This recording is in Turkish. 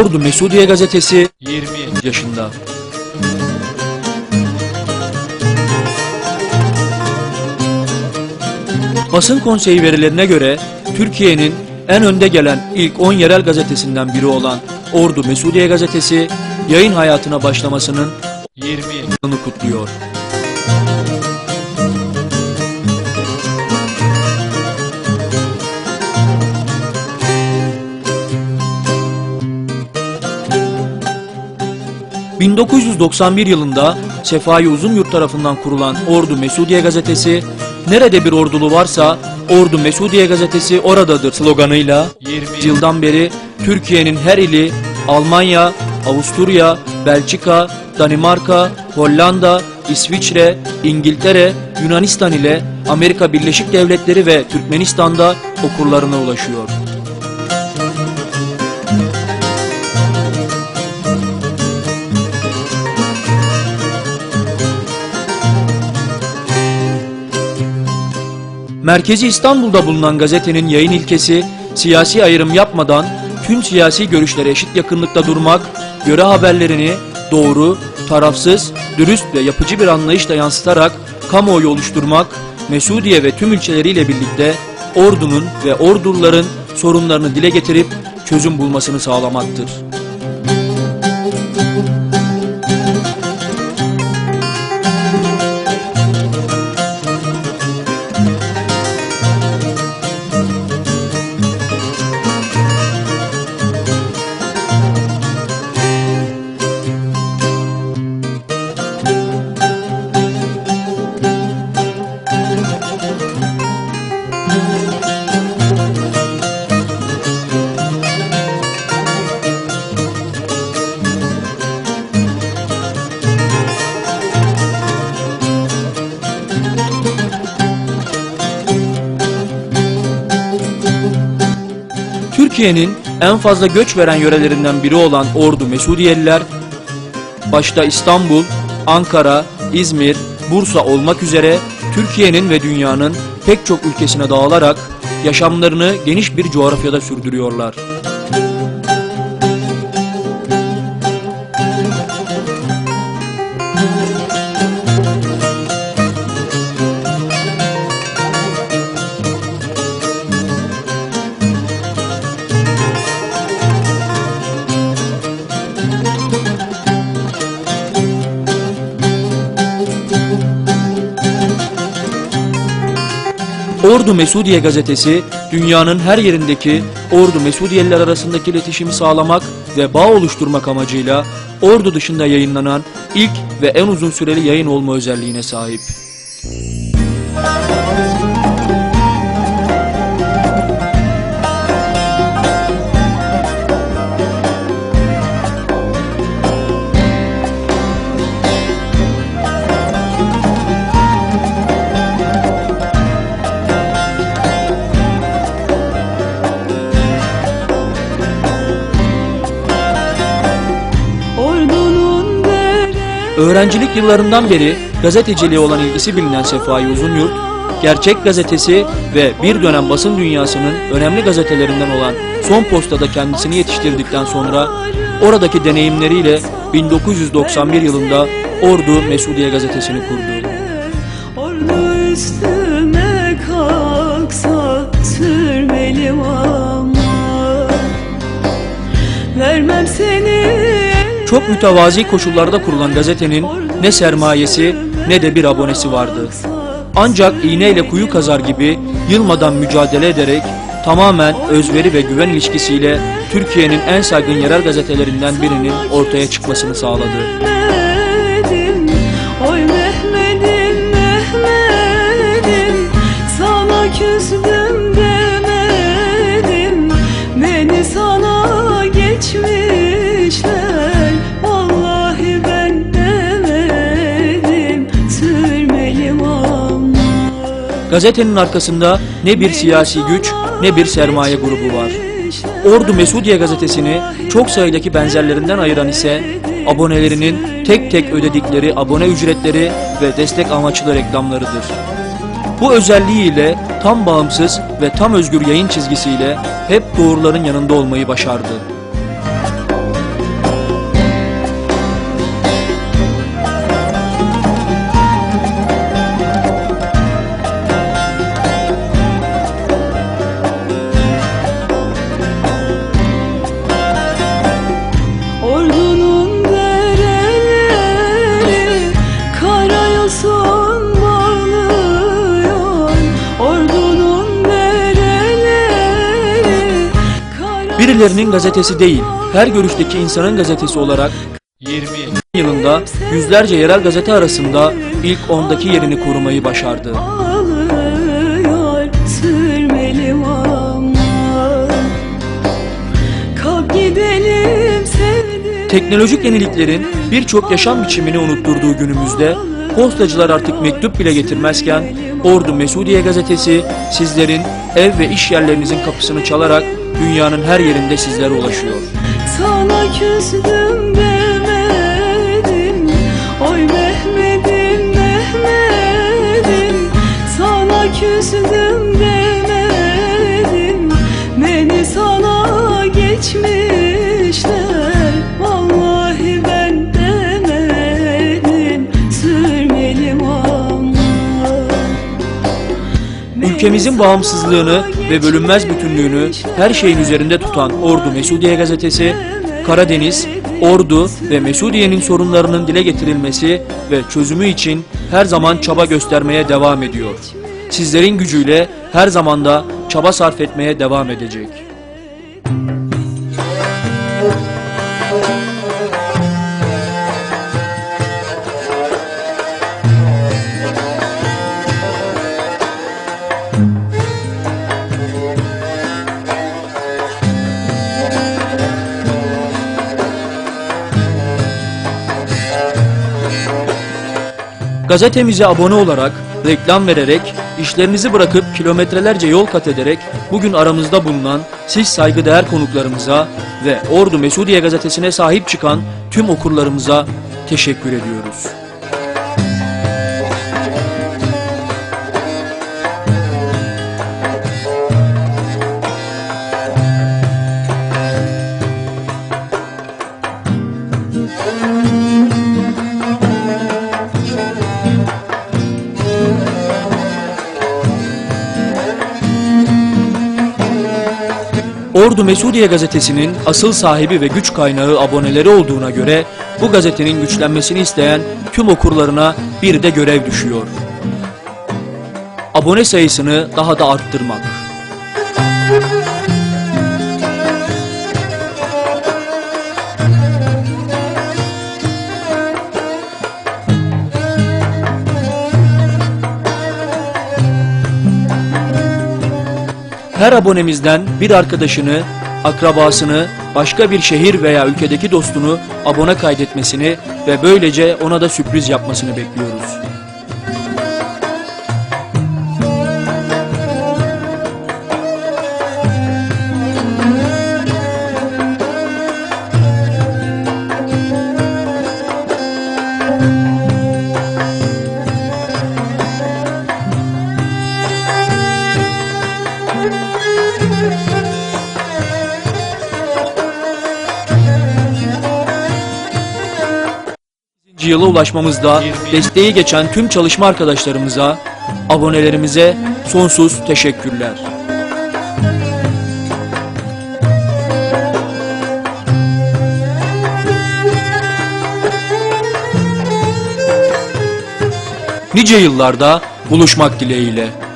Ordu Mesudiye gazetesi 20 yaşında. Basın konseyi verilerine göre Türkiye'nin en önde gelen ilk 10 yerel gazetesinden biri olan Ordu Mesudiye gazetesi yayın hayatına başlamasının 20 yılını kutluyor. ...1991 yılında Sefai Uzunyurt tarafından kurulan Ordu Mesudiye gazetesi... ...nerede bir ordulu varsa Ordu Mesudiye gazetesi oradadır sloganıyla... ...20 yıldan beri Türkiye'nin her ili Almanya, Avusturya, Belçika, Danimarka, Hollanda, İsviçre, İngiltere, Yunanistan ile Amerika Birleşik Devletleri ve Türkmenistan'da okurlarına ulaşıyor. Merkezi İstanbul'da bulunan gazetenin yayın ilkesi siyasi ayrım yapmadan tüm siyasi görüşlere eşit yakınlıkta durmak, göre haberlerini doğru, tarafsız, dürüst ve yapıcı bir anlayışla yansıtarak kamuoyu oluşturmak, Mesudiye ve tüm ilçeleriyle birlikte ordunun ve orduların sorunlarını dile getirip çözüm bulmasını sağlamaktır. Türkiye'nin en fazla göç veren yörelerinden biri olan Ordu Mesudiyeliler, başta İstanbul, Ankara, İzmir, Bursa olmak üzere Türkiye'nin ve dünyanın pek çok ülkesine dağılarak yaşamlarını geniş bir coğrafyada sürdürüyorlar. Ordu Mesudiye gazetesi dünyanın her yerindeki Ordu Mesudiyeliler arasındaki iletişimi sağlamak ve bağ oluşturmak amacıyla Ordu dışında yayınlanan ilk ve en uzun süreli yayın olma özelliğine sahip. Öğrencilik yıllarından beri gazeteciliğe olan ilgisi bilinen Sefai Uzunyurt, Gerçek Gazetesi ve bir dönem basın dünyasının önemli gazetelerinden olan Son Posta'da kendisini yetiştirdikten sonra oradaki deneyimleriyle 1991 yılında Ordu Mesudiye gazetesini kurdu. Çok mütevazi koşullarda kurulan gazetenin ne sermayesi ne de bir abonesi vardı. Ancak iğneyle kuyu kazar gibi yılmadan mücadele ederek tamamen özveri ve güven ilişkisiyle Türkiye'nin en saygın yerel gazetelerinden birinin ortaya çıkmasını sağladı. Gazetenin arkasında ne bir siyasi güç ne bir sermaye grubu var. Ordu Mesudiye gazetesini çok sayıdaki benzerlerinden ayıran ise abonelerinin tek tek ödedikleri abone ücretleri ve destek amaçlı reklamlarıdır. Bu özelliğiyle tam bağımsız ve tam özgür yayın çizgisiyle hep doğruların yanında olmayı başardı. Kimilerinin gazetesi değil, her görüşteki insanın gazetesi olarak 20 yılında yüzlerce yerel gazete arasında ilk 10'daki yerini korumayı başardı. Teknolojik yeniliklerin birçok yaşam biçimini unutturduğu günümüzde postacılar artık mektup bile getirmezken Ordu Mesudiye gazetesi sizlerin ev ve iş yerlerinizin kapısını çalarak dünyanın her yerinde sizlere ulaşıyor. Sana küstüm Ülkemizin bağımsızlığını ve bölünmez bütünlüğünü her şeyin üzerinde tutan Ordu Mesudiye gazetesi, Karadeniz, Ordu ve Mesudiye'nin sorunlarının dile getirilmesi ve çözümü için her zaman çaba göstermeye devam ediyor. Sizlerin gücüyle her zamanda çaba sarf etmeye devam edecek. Gazetemize abone olarak, reklam vererek, işlerinizi bırakıp kilometrelerce yol kat ederek bugün aramızda bulunan siz saygıdeğer konuklarımıza ve Ordu Mesudiye gazetesine sahip çıkan tüm okurlarımıza teşekkür ediyoruz. Ordu Mesudiye gazetesinin asıl sahibi ve güç kaynağı aboneleri olduğuna göre bu gazetenin güçlenmesini isteyen tüm okurlarına bir de görev düşüyor. Abone sayısını daha da arttırmak. Her abonemizden bir arkadaşını, akrabasını, başka bir şehir veya ülkedeki dostunu abone kaydetmesini ve böylece ona da sürpriz yapmasını bekliyoruz. Yıla ulaşmamızda desteği geçen tüm çalışma arkadaşlarımıza, abonelerimize sonsuz teşekkürler. Nice yıllarda buluşmak dileğiyle.